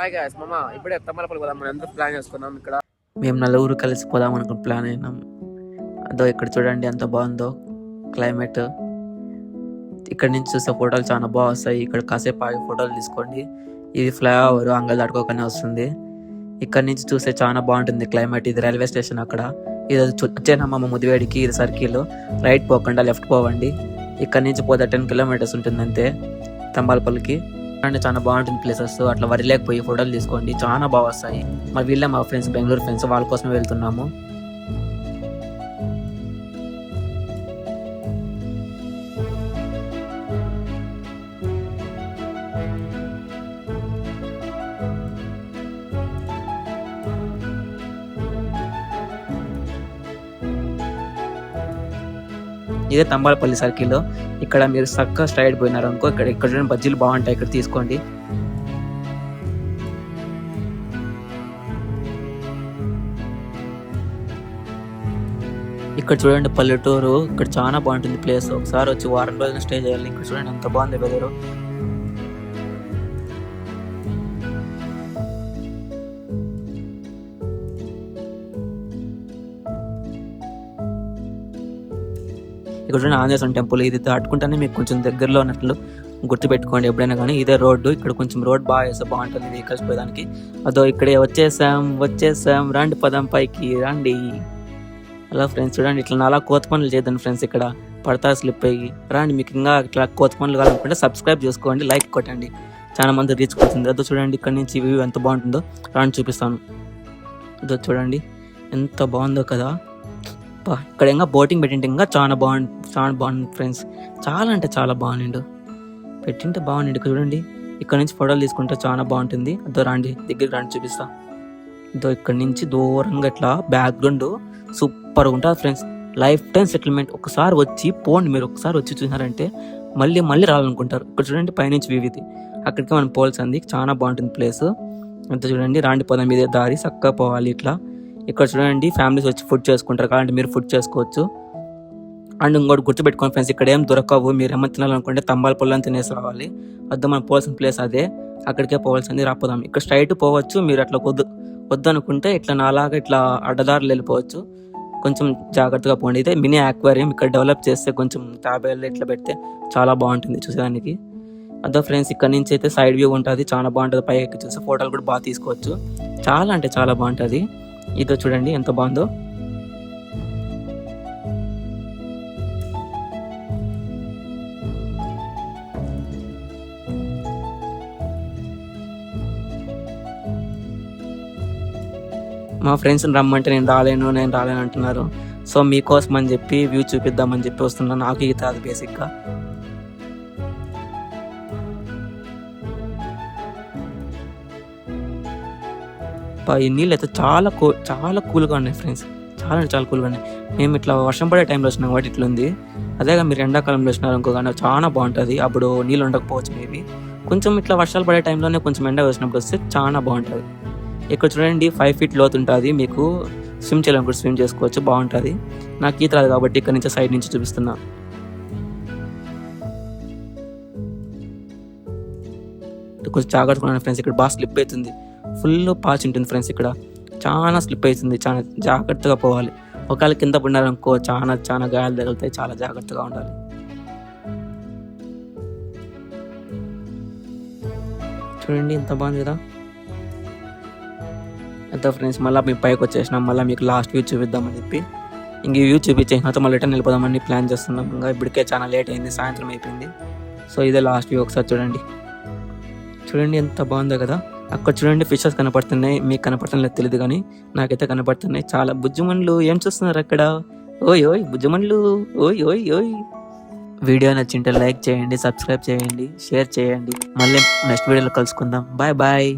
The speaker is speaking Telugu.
హాయ్ గాయస్ మామ ఇప్పుడే తమ్మలపల్లి పోదాం. మనం ఎంత ప్లాన్ చేసుకున్నాం ఇక్కడ? మేము నలుగురు కలిసి పోదాం అనుకుని ప్లాన్ అయినాం. అదో ఇక్కడ చూడండి ఎంత బాగుందో క్లైమేట్. ఇక్కడ నుంచి చూసే ఫోటోలు చాలా బాగా వస్తాయి. ఇక్కడ కాసేపు ఆగి ఫోటోలు తీసుకోండి. ఇది ఫ్లైఓవర్ అంగల్ దాటుకోకనే వస్తుంది. ఇక్కడ నుంచి చూస్తే చాలా బాగుంటుంది క్లైమేట్. ఇది రైల్వే స్టేషన్ అక్కడ. ఇది చు- వచ్చేనమ్మ ముదివేడికి ఇది సర్కిల్. రైట్ పోకుండా లెఫ్ట్ పోవండి. ఇక్కడ నుంచి పోతే టెన్ కిలోమీటర్స్ ఉంటుంది అంతే తంబాలపల్లికి అంటే చాలా బాగుంటుంది ప్లేసెస్ అట్లా వరి లేకపోయి ఫోటోలు తీసుకోండి. చాలా బాగా వస్తాయి. మరి వీళ్ళే మా ఫ్రెండ్స్ బెంగళూరు ఫ్రెండ్స్ వాళ్ళ కోసమే వెళ్తున్నాము. ఇదే తంబాలపల్లి సర్కిల్ ఇక్కడ మీరు చక్కగా స్ట్రైట్ పోయినారు అనుకో ఇక్కడ ఇక్కడ చూడండి బజ్జీలు బాగుంటాయి ఇక్కడ తీసుకోండి. ఇక్కడ చూడండి పల్లెటూరు ఇక్కడ చాలా బాగుంటుంది ప్లేస్. ఒకసారి వచ్చి వారం రోజులు స్టే చేయాలి. ఇక్కడ చూడండి ఎంత బాగుంది వెదరు ఇక్కడ చూడండి ఆంజనేయ టెంపుల్ ఇది దాటుకుంటేనే మీకు కొంచెం దగ్గరలో ఉన్నట్లు గుర్తుపెట్టుకోండి ఎప్పుడైనా కానీ. ఇదే రోడ్డు ఇక్కడ కొంచెం రోడ్ బాగా వేస్తే బాగుంటుంది వెహికల్స్ పోయడానికి. అదో ఇక్కడే వచ్చేసాం వచ్చేసాం. రండి పదం పైకి రండి. అలా ఫ్రెండ్స్ చూడండి ఇట్లా అలా కోత పనులు చేద్దాం ఫ్రెండ్స్ ఇక్కడ. పడతా స్లిప్ అయ్యి. రండి మీకు ఇంకా ఇట్లా కోత పనులు కావాలనుకుంటే సబ్స్క్రైబ్ చేసుకోండి లైక్ కొట్టండి. చాలా మంది రీచ్ కొడుతుంది అదో చూడండి ఇక్కడ నుంచి వ్యూ ఎంత బాగుంటుందో. రాండి చూపిస్తాను. అదో చూడండి ఎంత బాగుందో కదా. ఇక్కడ ఇంకా బోటింగ్ పెట్టింటే ఇంకా చాలా బాగుంది చాలా బాగుంది ఫ్రెండ్స్. చాలా అంటే చాలా బాగుండు పెట్టింటే బాగుండు ఇక్కడ చూడండి. ఇక్కడ నుంచి ఫోటోలు తీసుకుంటే చాలా బాగుంటుంది. అదో రండి. దగ్గరికి రండి చూపిస్తా. ఇదో ఇక్కడ నుంచి దూరంగా ఇట్లా బ్యాక్గ్రౌండ్ సూపర్గా ఉంటుంది ఫ్రెండ్స్. లైఫ్ టైం సెటిల్మెంట్ ఒకసారి వచ్చి పోండి మీరు. ఒకసారి వచ్చి చూసినారంటే మళ్ళీ మళ్ళీ రావాలనుకుంటారు. ఇక్కడ చూడండి పైనుంచి వ్యూ ఇది. అక్కడికి మనం పోల్సింది చాలా బాగుంటుంది ప్లేస్ అంత చూడండి. రాండి పదం. మీద దారి. చక్కగా పోవాలి ఇట్లా. ఇక్కడ చూడండి. ఫ్యామిలీస్ వచ్చి ఫుడ్ చేసుకుంటారు. కాబట్టి మీరు ఫుడ్ చేసుకోవచ్చు. అండ్ ఇంకోటి గుర్తుపెట్టుకోండి ఫ్రెండ్స్ ఇక్కడ ఏం దొరకవు. మీరు ఏమైనా తినాలనుకుంటే తంబాల పొలం తినేసి రావాలి. అదే మనం పోవాల్సిన ప్లేస్ అదే. అక్కడికే పోవాల్సింది రాపోదాం. ఇక్కడ స్ట్రైట్ పోవచ్చు మీరు అట్లా వద్దు. వద్దనుకుంటే ఇట్లా నాలాగా ఇట్లా అడ్డదారులు వెళ్ళిపోవచ్చు. కొంచెం జాగ్రత్తగా పోండి. ఇదే మినీ ఆక్వేరియం ఇక్కడ డెవలప్ చేస్తే కొంచెం తాబేళ్ళు ఇట్లా పెడితే చాలా బాగుంటుంది చూసేదానికి. అదో ఫ్రెండ్స్ ఇక్కడ నుంచి అయితే సైడ్ వ్యూ ఉంటుంది. చాలా బాగుంటుంది. పైకి ఎక్కి చూస్తే ఫోటోలు కూడా బాగా తీసుకోవచ్చు. చాలా అంటే చాలా బాగుంటుంది. ఇదో చూడండి ఎంత బాగుందో. మా ఫ్రెండ్స్ని రమ్మంటే నేను రాలేను నేను రాలేను అంటున్నారు. సో మీకోసం అని చెప్పి వ్యూ చూపిద్దామని చెప్పి వస్తున్నాను నాకు ఈత అది బేసిక్గా ఈ నీళ్ళు అయితే చాలా కూ చాలా కూల్గా ఉన్నాయి ఫ్రెండ్స్ చాలా అంటే చాలా కూల్గా ఉన్నాయి. మేము ఇట్లా వర్షం పడే టైంలో వచ్చినాం కాబట్టి ఇట్లా ఉంది అదేగా మీరు ఎండాకాలంలో వచ్చినారు అనుకో కానీ చాలా బాగుంటుంది. అప్పుడు నీళ్ళు ఉండకపోవచ్చు మేబీ కొంచెం ఇట్లా వర్షాలు పడే టైంలోనే కొంచెం ఎండ వచ్చినప్పుడు వస్తే చాలా బాగుంటుంది. ఇక్కడ చూడండి ఫైవ్ ఫీట్ లోతు ఉంటుంది. మీకు స్విమ్ చేయాలనుకుంటే స్విమ్ చేసుకోవచ్చు. బాగుంటుంది. నాకు ఈత రాదు కాబట్టి ఇక్కడ నుంచి సైడ్ నుంచి చూపిస్తున్నా. కొంచెం జాగ్రత్తగా ఫ్రెండ్స్ ఇక్కడ బాగా స్లిప్ అవుతుంది. ఫుల్ పాచ్ ఉంటుంది ఫ్రెండ్స్ ఇక్కడ. చాలా స్లిప్ అవుతుంది. చాలా జాగ్రత్తగా పోవాలి. ఒకవేళ కింద పడినారనుకో చాలా చాలా గాయాలు తగులుతాయి. చాలా జాగ్రత్తగా ఉండాలి. చూడండి ఎంత బాగుంది కదా. ఎంత ఫ్రెండ్స్ మళ్ళీ మేము పైకి వచ్చేసినాం మళ్ళీ మీకు లాస్ట్ వ్యూ చూపిద్దామని చెప్పి. ఇంక వ్యూ చూపించేసిన తర్వాత మళ్ళీ రిటర్న్ వెళ్ళిపోదామని ప్లాన్ చేస్తున్నాం. ఇంకా ఇప్పటికే చాలా లేట్ అయింది సాయంత్రం అయిపోయింది. సో ఇదే లాస్ట్ వ్యూ ఒకసారి చూడండి. చూడండి ఎంత బాగుందో కదా. అక్కడ చూడండి ఫిషెస్ కనపడుతున్నాయి మీకు కనపడుతున్నాయో తెలియదు కానీ నాకైతే కనపడుతున్నాయి. చాలా బుజ్జుమండ్లు ఏం చూస్తున్నారు అక్కడ? ఓయ్ ఓయ్ బుజ్జుమండ్లు ఓయ్ ఓయ్ ఓయ్. వీడియో నచ్చింటే లైక్ చేయండి సబ్స్క్రైబ్ చేయండి షేర్ చేయండి. మళ్ళీ నెక్స్ట్ వీడియోలో కలుసుకుందాం. Bye bye